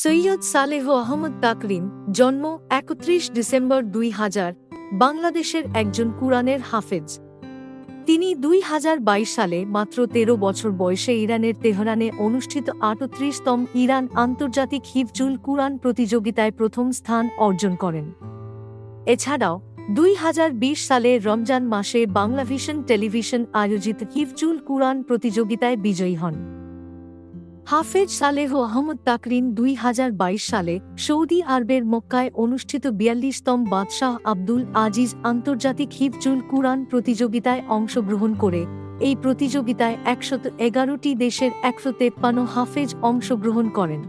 সৈয়দ সালেহ আহমদ তাকরিম জন্ম একত্রিশ ডিসেম্বর দুই হাজার, বাংলাদেশের একজন কুরআনের হাফেজ। তিনি দুই হাজার বাইশ সালে মাত্র তেরো বছর বয়সে ইরানের তেহরানে অনুষ্ঠিত আটত্রিশতম ইরান আন্তর্জাতিক হিফজুল কুরআন প্রতিযোগিতায় প্রথম স্থান অর্জন করেন। এছাড়াও, দুই হাজার বিশ সালে রমজান মাসে বাংলাভিশন টেলিভিশন আয়োজিত হিফজুল কুরআন প্রতিযোগিতায় বিজয়ী হন। হাফেজ সালেহ আহমদ তাকরিন দুই হাজার বাইশ সালে সৌদি আরবের মক্কায় অনুষ্ঠিত বিয়াল্লিশতম বাদশাহ আব্দুল আজিজ আন্তর্জাতিক হিফজুল কুরআন প্রতিযোগিতায় অংশগ্রহণ করে। এই প্রতিযোগিতায় একশত এগারোটি দেশের একশো তেপ্পান্ন হাফেজ অংশগ্রহণ করেন।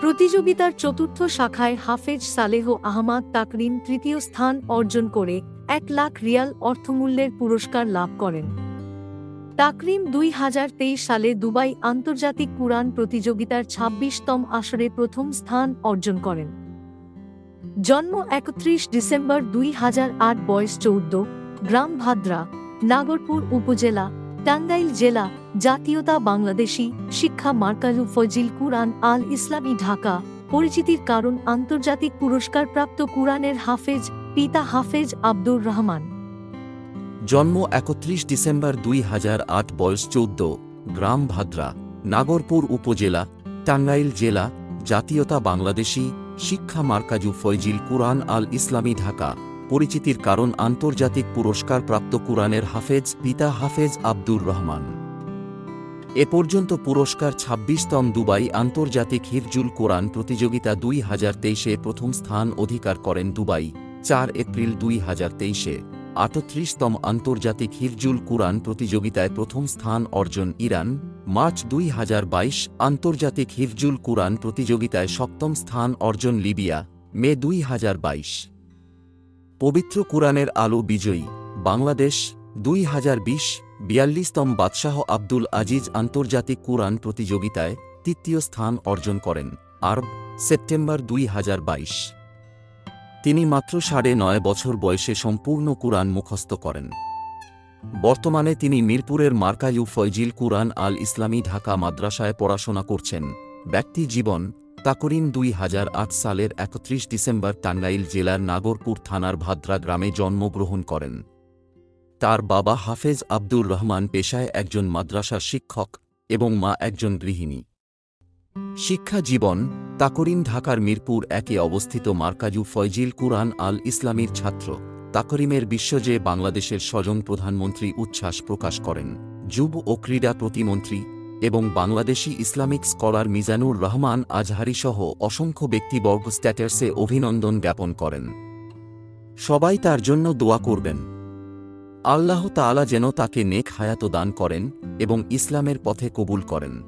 প্রতিযোগিতার চতুর্থ শাখায় হাফেজ সালেহ আহমাদ তাকরিন তৃতীয় স্থান অর্জন করে এক লাখ রিয়াল অর্থমূল্যের পুরস্কার লাভ করেন। তাকরিম দুই হাজার তেইশ সালে দুবাই আন্তর্জাতিক কুরআন প্রতিযোগিতার ছাব্বিশতম আসরে প্রথম স্থান অর্জন করেন। জন্ম একত্রিশ ডিসেম্বর দুই হাজার আট বয়স চৌদ্দ গ্রাম ভাদ্রা নাগরপুর উপজেলা, টাঙ্গাইল জেলা, জাতীয়তা বাংলাদেশী, শিক্ষা মার্কালু ফজিল কুরআন আল ইসলামী ঢাকা, পরিচিতির কারণ আন্তর্জাতিক পুরস্কারপ্রাপ্ত কুরআনের হাফেজ, পিতা হাফেজ আব্দুর রহমান। জন্ম একত্রিশ ডিসেম্বর দুই হাজার আট, বয়স চৌদ্দ, গ্রাম ভাদ্রা, নাগরপুর উপজেলা, টাঙ্গাইল জেলা, জাতীয়তা বাংলাদেশী, শিক্ষা মার্কাজু ফয়জিল কুরআন আল ইসলামী ঢাকা, পরিচিতির কারণ আন্তর্জাতিক পুরস্কার প্রাপ্ত কুরআনের হাফেজ পিতা হাফেজ আব্দুর রহমান। এ পর্যন্ত পুরস্কার ছাব্বিশতম দুবাই আন্তর্জাতিক হিফজুল কোরআন প্রতিযোগিতা দুই হাজার তেইশে প্রথম স্থান অধিকার করেন দুবাই, চার এপ্রিল দুই হাজার তেইশে। আটত্রিশতম আন্তর্জাতিক হিফজুল কুরআন প্রতিযোগিতায় প্রথম স্থান অর্জন ইরান, মার্চ দুই হাজার বাইশ আন্তর্জাতিক হিফজুল কুরআন প্রতিযোগিতায় সপ্তম স্থান অর্জন লিবিয়া, মে দুই হাজার বাইশ। পবিত্র কুরআনের আলো বিজয়ী, বাংলাদেশ, দুই হাজার বিশ বিয়াল্লিশতম বাদশাহ আব্দুল আজিজ আন্তর্জাতিক কুরআন প্রতিযোগিতায় তৃতীয় স্থান অর্জন করেন, আরব, সেপ্টেম্বর দুই হাজার বাইশ। তিনি মাত্র সাড়ে নয় বছর বয়সে সম্পূর্ণ কুরআন মুখস্থ করেন। বর্তমানে তিনি মিরপুরের মার্কায়ু ফয়জিল কুরআন আল ইসলামী ঢাকা মাদ্রাসায় পড়াশোনা করছেন। ব্যক্তি জীবন, তাকরিন দুই হাজার আট সালের একত্রিশ ডিসেম্বর টাঙ্গাইল জেলার নাগরপুর থানার ভাদ্রা গ্রামে জন্মগ্রহণ করেন। তার বাবা হাফেজ আব্দুর রহমান পেশায় একজন মাদ্রাসার শিক্ষক এবং মা একজন গৃহিণী। শিক্ষা জীবন তাকরিন ঢাকার মিরপুর একে অবস্থিত মার্কাজু ফয়জিল কুরআন আল ইসলামীর ছাত্র। তাকরিমের বিশ্বজে বাংলাদেশের স্বজন প্রধানমন্ত্রী উচ্ছ্বাস প্রকাশ করেন, যুব ও ক্রীড়া প্রতিমন্ত্রী এবং বাংলাদেশি ইসলামিক স্কলার মিজানুর রহমান আজহারিসহ অসংখ্য ব্যক্তিবর্গ স্ট্যাটার্সে অভিনন্দন জ্ঞাপন করেন। সবাই তার জন্য দোয়া করবেন। আল্লাহ তাআলা যেন তাকে নেক হায়াত দান করেন এবং ইসলামের পথে কবুল করেন।